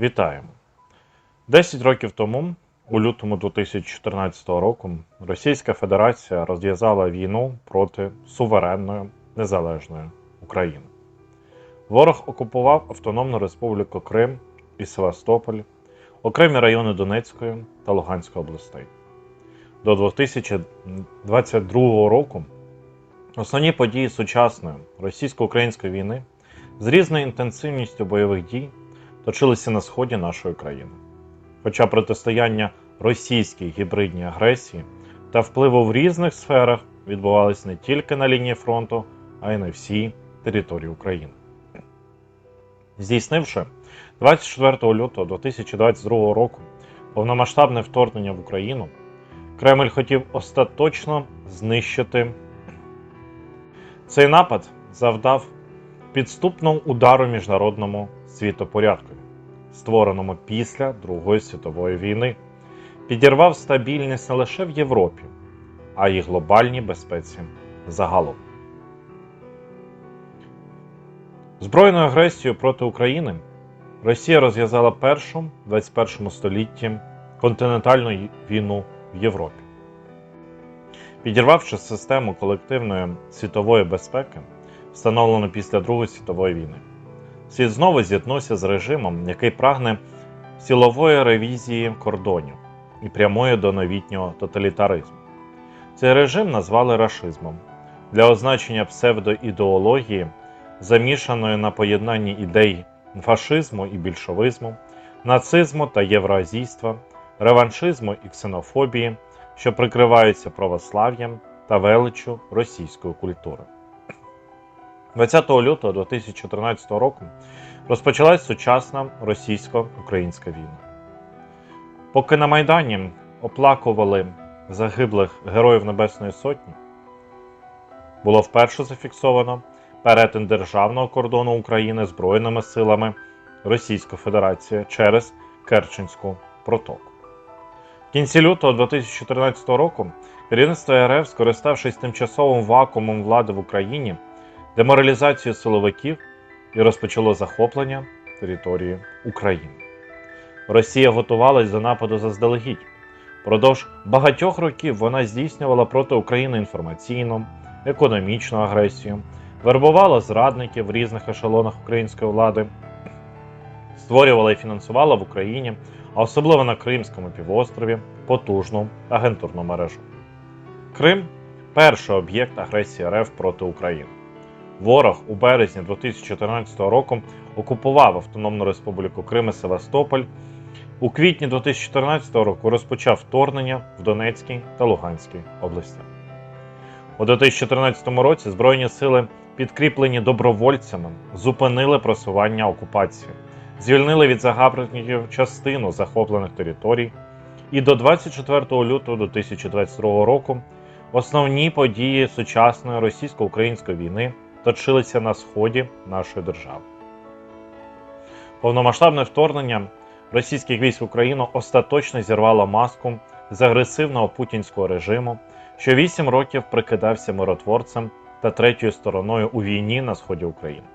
Вітаємо! 10 років тому, у лютому 2014 року, Російська Федерація розв'язала війну проти суверенної незалежної України. Ворог окупував Автономну Республіку Крим і Севастополь, окремі райони Донецької та Луганської областей. До 2022 року основні події сучасної російсько-української війни з різною інтенсивністю бойових дій точилися на сході нашої країни. Хоча протистояння російській гібридній агресії та впливу в різних сферах відбувалися не тільки на лінії фронту, а й на всій території України. Здійснивши 24 лютого 2022 року повномасштабне вторгнення в Україну, Кремль хотів остаточно знищити цей напад завдав підступного удару міжнародному світопорядку, створеному після Другої світової війни, підірвав стабільність не лише в Європі, а й глобальній безпеці загалом. Збройною агресією проти України Росія розв'язала першу в 21 столітті континентальну війну в Європі. Підірвавши систему колективної світової безпеки, встановлену після Другої світової війни, світ знову зіткнувся з режимом, який прагне силової ревізії кордонів і прямує до новітнього тоталітаризму. Цей режим назвали рашизмом для означення псевдоідеології, замішаної на поєднанні ідей фашизму і більшовизму, нацизму та євроазійства, реваншизму і ксенофобії, що прикриваються православ'ям та величчю російської культури. 20 лютого 2014 року розпочалась сучасна російсько-українська війна. Поки на Майдані оплакували загиблих Героїв Небесної Сотні, було вперше зафіксовано перетин державного кордону України Збройними силами Російської Федерації через Керченську протоку. В кінці лютого 2014 року керівництво РФ, скориставшись тимчасовим вакуумом влади в Україні, деморалізацію силовиків і розпочало захоплення території України. Росія готувалась до нападу заздалегідь. Продовж багатьох років вона здійснювала проти України інформаційну, економічну агресію, вербувала зрадників в різних ешелонах української влади, створювала і фінансувала в Україні, а особливо на Кримському півострові, потужну агентурну мережу. Крим перший об'єкт агресії РФ проти України. Ворог у березні 2014 року окупував Автономну Республіку Крим і Севастополь. У квітні 2014 року розпочав вторгнення в Донецькій та Луганській областях. У 2014 році Збройні сили, підкріплені добровольцями, зупинили просування окупації, звільнили від загарбників частину захоплених територій. І до 24 лютого 2022 року основні події сучасної російсько-української війни точилися на сході нашої держави. Повномасштабне вторгнення російських військ в Україну остаточно зірвало маску з агресивного путінського режиму, що 8 років прикидався миротворцем та третьою стороною у війні на сході України.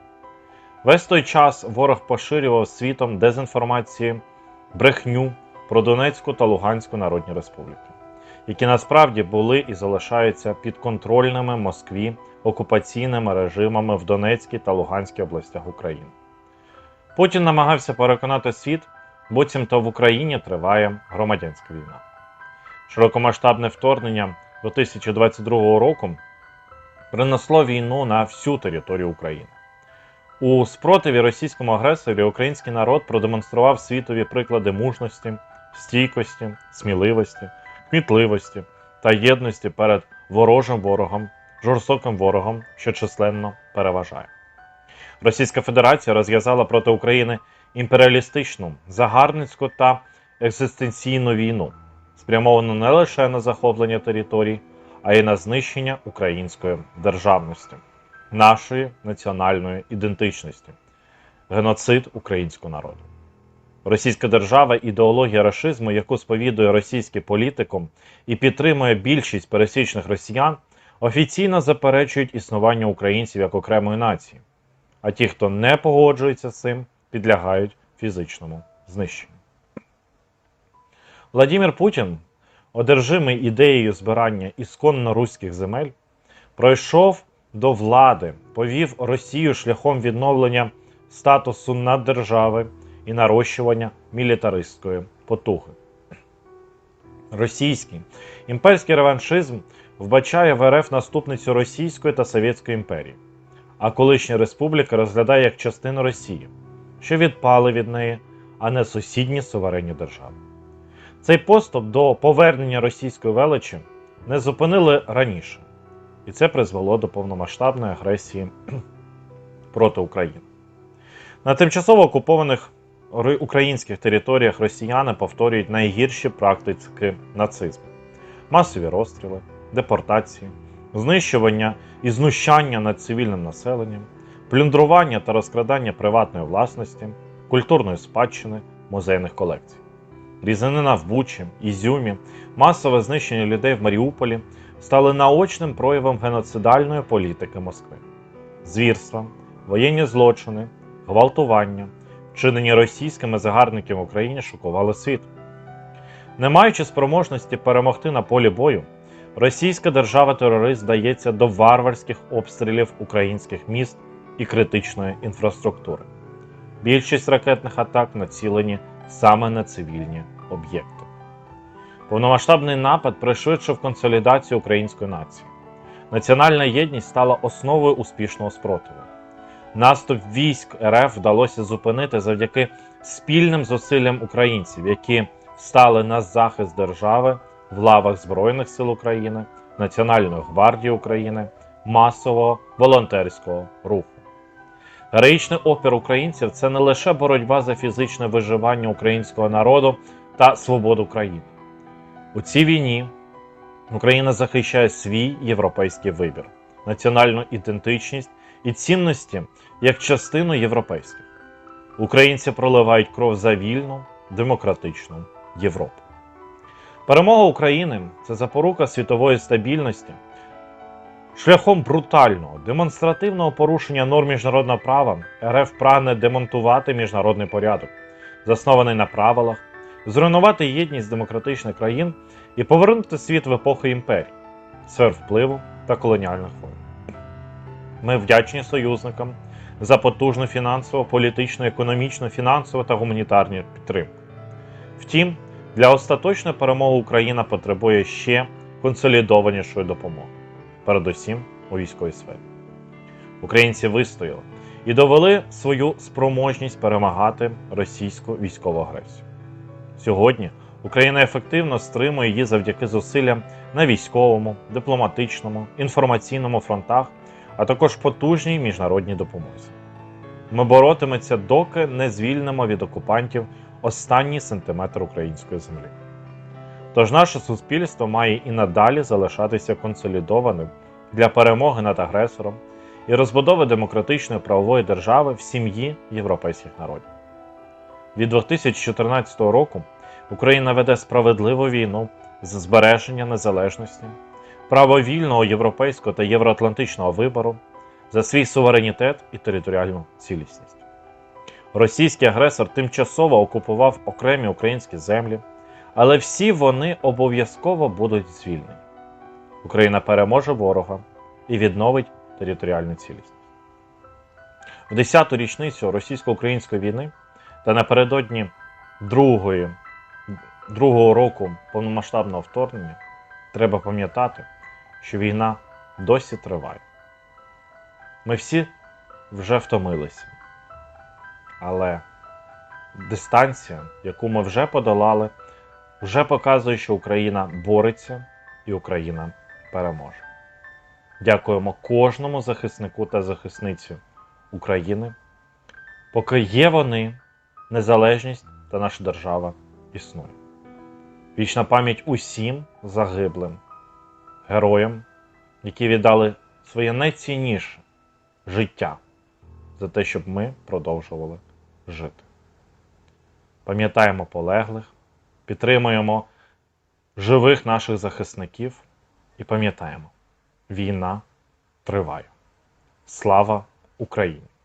Весь той час ворог поширював світом дезінформації, брехню про Донецьку та Луганську Народні Республіки, які насправді були і залишаються підконтрольними Москві окупаційними режимами в Донецькій та Луганській областях України. Путін намагався переконати світ, буцімто в Україні триває громадянська війна. Широкомасштабне вторгнення 2022 року принесло війну на всю територію України. У спротиві російському агресорі український народ продемонстрував світові приклади мужності, стійкості, сміливості, кмітливості та єдності перед ворожим ворогом, жорстоким ворогом, що численно переважає. Російська Федерація розв'язала проти України імперіалістичну, загарбницьку та екзистенційну війну, спрямовану не лише на захоплення територій, а й на знищення української державності, нашої національної ідентичності, геноцид українського народу. Російська держава ідеологія рашизму, яку сповідує російський політикум і підтримує більшість пересічних росіян, офіційно заперечують існування українців як окремої нації. А ті, хто не погоджується з цим, підлягають фізичному знищення. Владимир Путін, одержимий ідеєю збирання ісконно руських земель, пройшов до влади, повів Росію шляхом відновлення статусу наддержави і нарощування мілітаристської потуги. Російський імперський реваншизм вбачає в РФ наступницю Російської та Совєтської імперії, а колишня республіка розглядає як частину Росії, що відпали від неї, а не сусідні суверенні держави. Цей поступ до повернення російської величі не зупинили раніше, і це призвело до повномасштабної агресії проти України. На тимчасово окупованих українських територіях росіяни повторюють найгірші практики нацизму: масові розстріли, депортації, знищування і знущання над цивільним населенням, плюндрування та розкрадання приватної власності, культурної спадщини, музейних колекцій. Різанина в Бучі, Ізюмі, масове знищення людей в Маріуполі стали наочним проявом геноцидальної політики Москви. Звірства, воєнні злочини, гвалтування, вчинені російськими загарбниками в Україні шокували світ. Не маючи спроможності перемогти на полі бою, російська держава-терорист здається до варварських обстрілів українських міст і критичної інфраструктури. Більшість ракетних атак націлені саме на цивільні об'єкти. Повномасштабний напад пришвидшив консолідацію української нації. Національна єдність стала основою успішного спротиву. Наступ військ РФ вдалося зупинити завдяки спільним зусиллям українців, які стали на захист держави в лавах Збройних сил України, Національної гвардії України, масового волонтерського руху. Героїчний опір українців це не лише боротьба за фізичне виживання українського народу та свободу країни. У цій війні Україна захищає свій європейський вибір, національну ідентичність і цінності як частину європейських. Українці проливають кров за вільну, демократичну Європу. Перемога України це запорука світової стабільності. Шляхом брутального демонстративного порушення норм міжнародного права РФ прагне демонтувати міжнародний порядок, заснований на правилах, зруйнувати єдність демократичних країн і повернути світ в епоху імперій, сфер впливу та колоніальних воїн. Ми вдячні союзникам за потужну фінансову, політичну, економічну, фінансову та гуманітарну підтримку. Втім, для остаточної перемоги Україна потребує ще консолідованішої допомоги, передусім у військовій сфері. Українці вистояли і довели свою спроможність перемагати російську військову агресію. Сьогодні Україна ефективно стримує її завдяки зусиллям на військовому, дипломатичному, інформаційному фронтах, а також потужній міжнародній допомозі. Ми боротиметься, доки не звільнимо від окупантів останній сантиметр української землі. Тож наше суспільство має і надалі залишатися консолідованим для перемоги над агресором і розбудови демократичної правової держави в сім'ї європейських народів. Від 2014 року Україна веде справедливу війну з збереження незалежності, право вільного європейського та євроатлантичного вибору за свій суверенітет і територіальну цілісність. Російський агресор тимчасово окупував окремі українські землі, але всі вони обов'язково будуть звільнені. Україна переможе ворога і відновить територіальну цілісність. В 10-ту річницю російсько-української війни та напередодні другої, другого року повномасштабного вторгнення треба пам'ятати, що війна досі триває. Ми всі вже втомилися. Але дистанція, яку ми вже подолали, вже показує, що Україна бореться і Україна переможе. Дякуємо кожному захиснику та захисницю України. Поки є вони, незалежність та наша держава існує. Вічна пам'ять усім загиблим героям, які віддали своє найцінніше життя за те, щоб ми продовжували жити. Пам'ятаємо полеглих, підтримуємо живих наших захисників і пам'ятаємо, війна триває. Слава Україні!